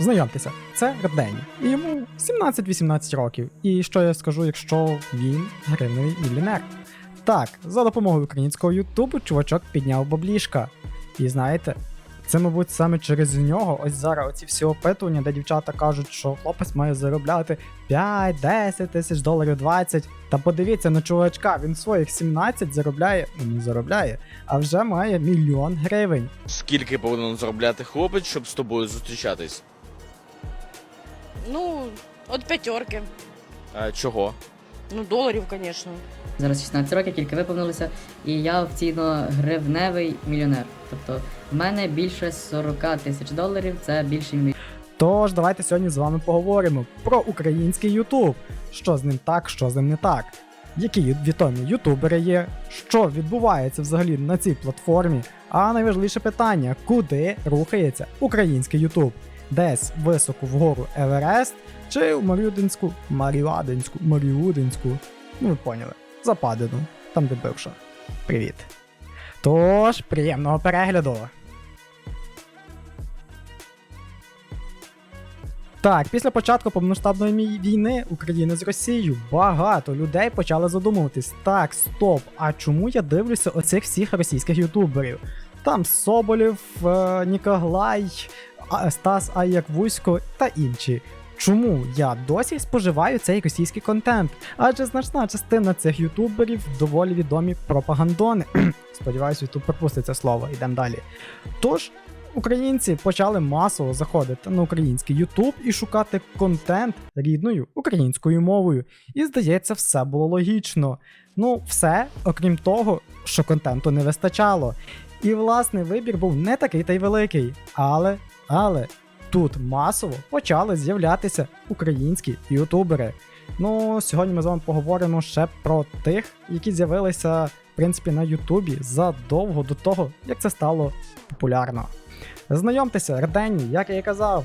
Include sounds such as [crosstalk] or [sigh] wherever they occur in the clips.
Знайомтеся, це Редені. І йому 17-18 років. І що я скажу, якщо він гривневий мільйонер? Так, за допомогою українського Ютубу чувачок підняв баблішка. І знаєте, це, мабуть, саме через нього ось зараз оці всі опитування, де дівчата кажуть, що хлопець має заробляти 5, 10 тисяч доларів 20. Та подивіться на чувачка, він своїх 17 заробляє, ну не заробляє, а вже має мільйон гривень. Скільки повинен заробляти хлопець, щоб з тобою зустрічатись? Ну, от п'ятерки. А, чого? Ну, доларів, звісно. Зараз 16 років тільки виповнилося, і я офіційно гривневий мільйонер. Тобто в мене більше 40 тисяч доларів, це більше мільйон. Тож давайте сьогодні з вами поговоримо про український Ютуб. Що з ним так, що з ним не так. Які відомі ютубери є, що відбувається взагалі на цій платформі. А найважливіше питання: куди рухається український Ютуб? Десь високо вгору Еверест чи в Маріудинську, Маріадинську, Маріудинську, ну ви поняли, Западину, там де бивша. Привіт. Тож, приємного перегляду! Так, після початку повномасштабної мі- війни України з Росією багато людей почали задумуватись: так, стоп, а чому я дивлюся оцих всіх російських ютуберів? Там Соболєв, е, Нікоглай, Стас Аяквусько та інші. Чому я досі споживаю цей російський контент? Адже значна частина цих ютуберів доволі відомі пропагандони. [clears throat] Сподіваюсь, Ютуб пропустить це слово, йдемо далі. Тож, українці почали масово заходити на український Ютуб і шукати контент рідною українською мовою. І здається, все було логічно. Ну, все, окрім того, що контенту не вистачало. І власне вибір був не такий та й великий. Але, але тут масово почали з'являтися українські ютубери. Ну, сьогодні ми з вами поговоримо ще про тих, які з'явилися в принципі на Ютубі задовго до того, як це стало популярно. Знайомтеся, Рденні, як я і казав,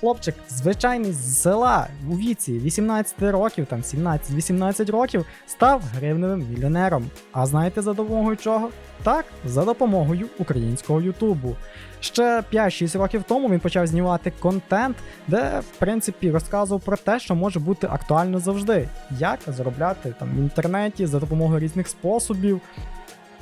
хлопчик звичайний з села у віці 18 років, там 17-18 років, став гривневим мільйонером. А знаєте за допомогою чого? Так, за допомогою українського Ютубу. Ще 5-6 років тому він почав знімати контент, де в принципі розказував про те, що може бути актуально завжди, як заробляти там в інтернеті за допомогою різних способів.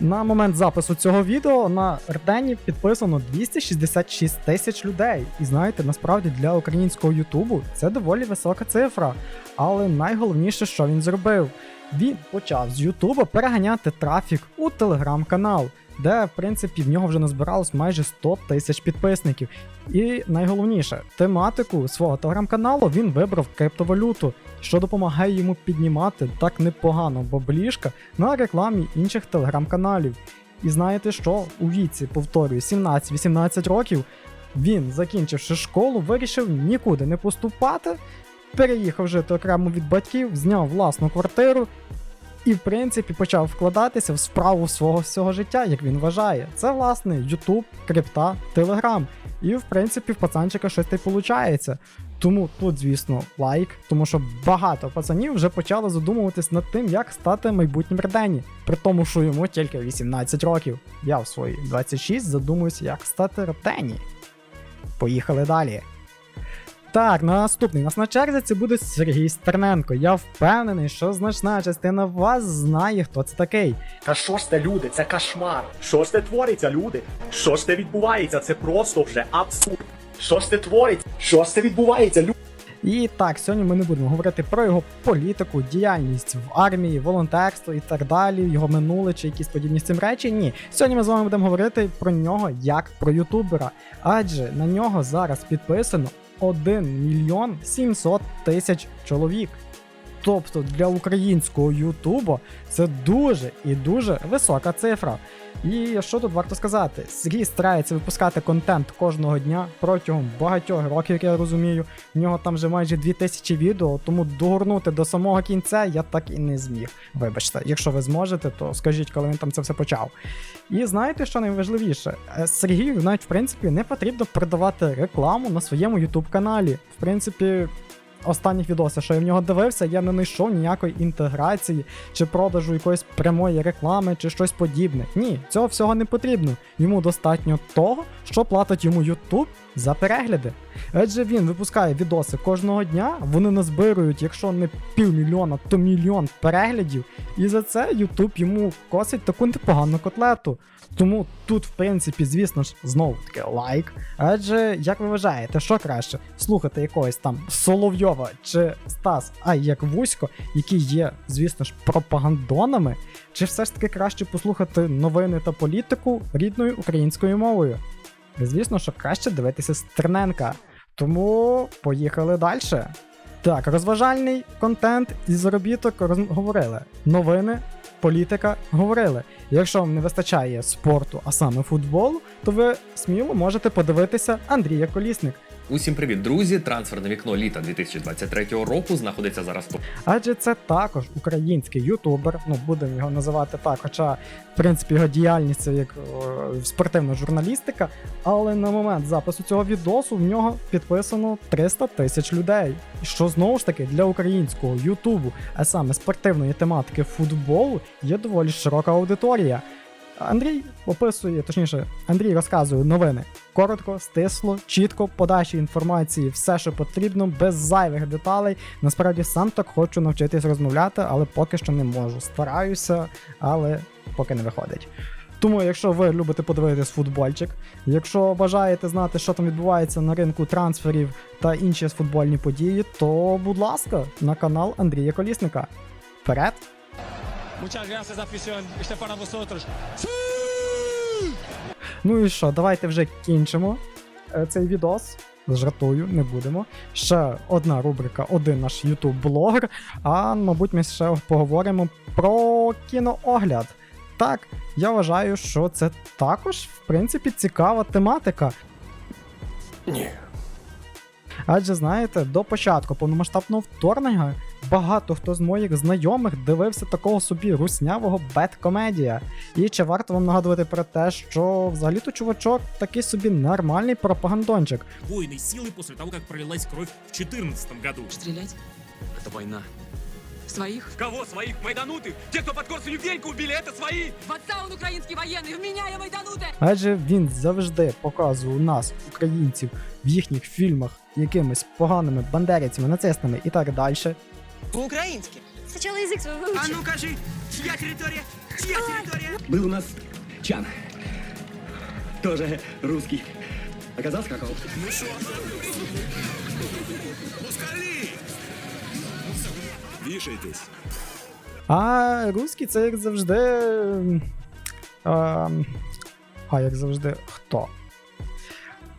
На момент запису цього відео на Рдені підписано 266 тисяч людей. І знаєте, насправді для українського Ютубу це доволі висока цифра. Але найголовніше, що він зробив, він почав з Ютуба переганяти трафік у телеграм-канал, де в принципі в нього вже назбиралось майже 100 тисяч підписників. І найголовніше, тематику свого телеграм-каналу він вибрав криптовалюту, що допомагає йому піднімати так непогано баблішка на рекламі інших телеграм-каналів. І знаєте що? У віці, повторюю, 17-18 років він, закінчивши школу, вирішив нікуди не поступати, переїхав жити окремо від батьків, зняв власну квартиру і, в принципі, почав вкладатися в справу свого всього життя, як він вважає. Це, власне, YouTube, крипта, Telegram. І, в принципі, в пацанчика щось й виходить. Тому тут, звісно, лайк, тому що багато пацанів вже почали задумуватись над тим, як стати майбутнім Редені, при тому, що йому тільки 18 років. Я в свої 26 задумуюся, як стати Редені. Поїхали далі. Так, наступний у нас на черзі це буде Сергій Стерненко. Я впевнений, що значна частина вас знає, хто це такий. Та що ж це люди? Це кошмар. Що ж це твориться, люди? Що ж це відбувається? Це просто вже абсурд. Що ж це твориться? Що ж це відбувається, люди? І так, сьогодні ми не будемо говорити про його політику, діяльність в армії, волонтерство і так далі, його минуле чи якісь подібні з цим речі. Ні. Сьогодні ми з вами будемо говорити про нього як про ютубера, адже на нього зараз підписано 1 мільйон 700 тисяч чоловік. Тобто для українського Ютуба це дуже і дуже висока цифра. І що тут варто сказати? Сергій старається випускати контент кожного дня протягом багатьох років, як я розумію. В нього там вже майже 2000 відео, тому догорнути до самого кінця я так і не зміг. Вибачте, якщо ви зможете, то скажіть, коли він там це все почав. І знаєте, що найважливіше? Е, Сергію навіть в принципі не потрібно продавати рекламу на своєму YouTube каналі. В принципі, останніх відосів, що я в нього дивився, я не знайшов ніякої інтеграції чи продажу якоїсь прямої реклами чи щось подібне. Ні, цього всього не потрібно. Йому достатньо того, що платить йому YouTube за перегляди. Адже він випускає відоси кожного дня, вони назбирують, якщо не півмільйона, то мільйон переглядів. І за це YouTube йому косить таку непогану котлету. Тому тут, в принципі, звісно ж, знову таки лайк. Адже, як ви вважаєте, що краще слухати якогось там Соловйова чи Стас, а як Вузько, які є, звісно ж, пропагандонами, чи все ж таки краще послухати новини та політику рідною українською мовою? Звісно, що краще дивитися Стерненка. Тому поїхали далі. Так, розважальний контент і заробіток говорили. Новини, політика говорили. Якщо вам не вистачає спорту, а саме футболу, то ви сміло можете подивитися Андрія Колісник. Усім привіт, друзі! Трансферне вікно літа 2023 року знаходиться зараз по Адже це також український ютубер, ну будемо його називати так, хоча в принципі його діяльність це як о, спортивна журналістика. Але на момент запису цього відосу в нього підписано 300 тисяч людей. Що знову ж таки для українського ютубу, а саме спортивної тематики футболу, є доволі широка аудиторія. Андрій описує, точніше, Андрій розказує новини коротко, стисло, чітко, подачі інформації, все, що потрібно, без зайвих деталей. Насправді сам так хочу навчитись розмовляти, але поки що не можу. Стараюся, але поки не виходить. Тому, якщо ви любите подивитись футбольчик, якщо бажаєте знати, що там відбувається на ринку трансферів та інші футбольні події, то будь ласка, на канал Андрія Колісника. Вперед! Muchas gracias, afición. Este para vosotros. Ну і що, давайте вже кінчимо е, цей відос. Жартую, не будемо. Ще одна рубрика, один наш ютуб-блогер. А мабуть, ми ще поговоримо про кіноогляд. Так, я вважаю, що це також, в принципі, цікава тематика. Ні. Адже знаєте, до початку повномасштабного вторгнення багато хто з моїх знайомих дивився такого собі руснявого бет-комедія. І чи варто вам нагадувати про те, що взагалі-то чувачок такий собі нормальний пропагандончик. убойной силы после того, как пролилась кровь в 2014 году. Стрелять? Это война. Своих? В кого своих? Майданутых? Те, кто под Корсунюкеньку убили, это свои! В отца он украинский военный, в меня я майданута! Адже він завжди показував нас, українців, в їхніх фільмах якимись поганими бандерівцями, нацистами і так далі. По-украински. Сначала язык свой выучи. А ну кажи, чья территория? Чья территория? Был у нас Чан. Тоже русский. Оказался какого? Вешайтесь. А русський це як завжди. ем, ем, а як завжди, хто?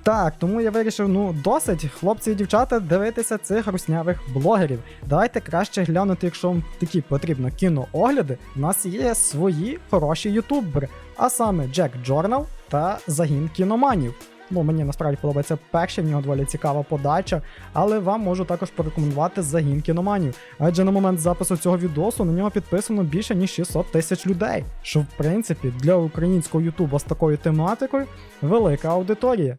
Так, тому я вирішив, ну, досить, хлопці і дівчата, дивитися цих руснявих блогерів. Давайте краще глянути, якщо вам такі потрібно кіноогляди. У нас є свої хороші ютубери, а саме Джек Джорнал та Загін кіноманів. Ну, мені насправді подобається перший, в нього доволі цікава подача, але вам можу також порекомендувати загін кіноманів. Адже на момент запису цього відосу на нього підписано більше ніж 600 тисяч людей, що в принципі для українського ютуба з такою тематикою велика аудиторія.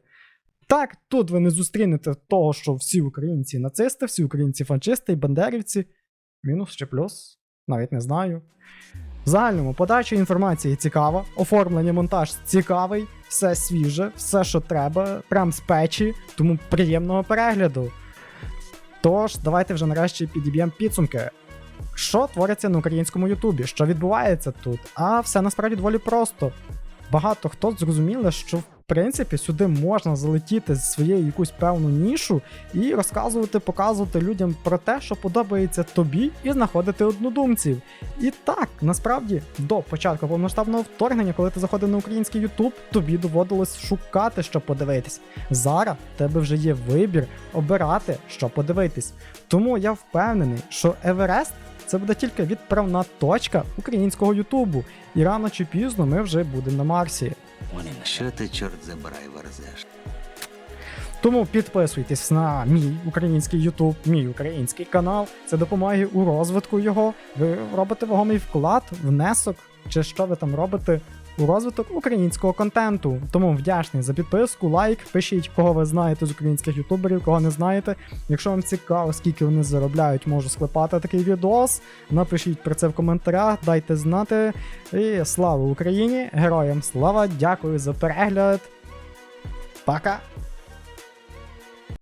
Так, тут ви не зустрінете того, що всі українці нацисти, всі українці фашисти і бандерівці. Мінус чи плюс, навіть не знаю. В загальному подача інформації цікава, оформлення монтаж цікавий, все свіже, все, що треба, прям з печі, тому приємного перегляду. Тож, давайте вже нарешті підіб'ємо підсумки. Що твориться на українському Ютубі? Що відбувається тут? А все насправді доволі просто. Багато хто зрозуміли, що в принципі сюди можна залетіти з своєю якусь певну нішу і розказувати, показувати людям про те, що подобається тобі, і знаходити однодумців. І так, насправді, до початку повномасштабного вторгнення, коли ти заходив на український Ютуб, тобі доводилось шукати, що подивитись. Зараз в тебе вже є вибір обирати, що подивитись. Тому я впевнений, що Еверест це буде тільки відправна точка українського Ютубу, і рано чи пізно ми вже будемо на Марсі. Що ти, чорт забирай, верзеш? Тому підписуйтесь на мій український Ютуб, мій український канал. Це допомагає у розвитку його. Ви робите вагомий вклад, внесок, чи що ви там робите у розвиток українського контенту. Тому вдячний за підписку, лайк. Пишіть, кого ви знаєте з українських ютуберів, кого не знаєте. Якщо вам цікаво, скільки вони заробляють, можу склепати такий відос. Напишіть про це в коментарях, дайте знати. І слава Україні! Героям слава! Дякую за перегляд! Пока!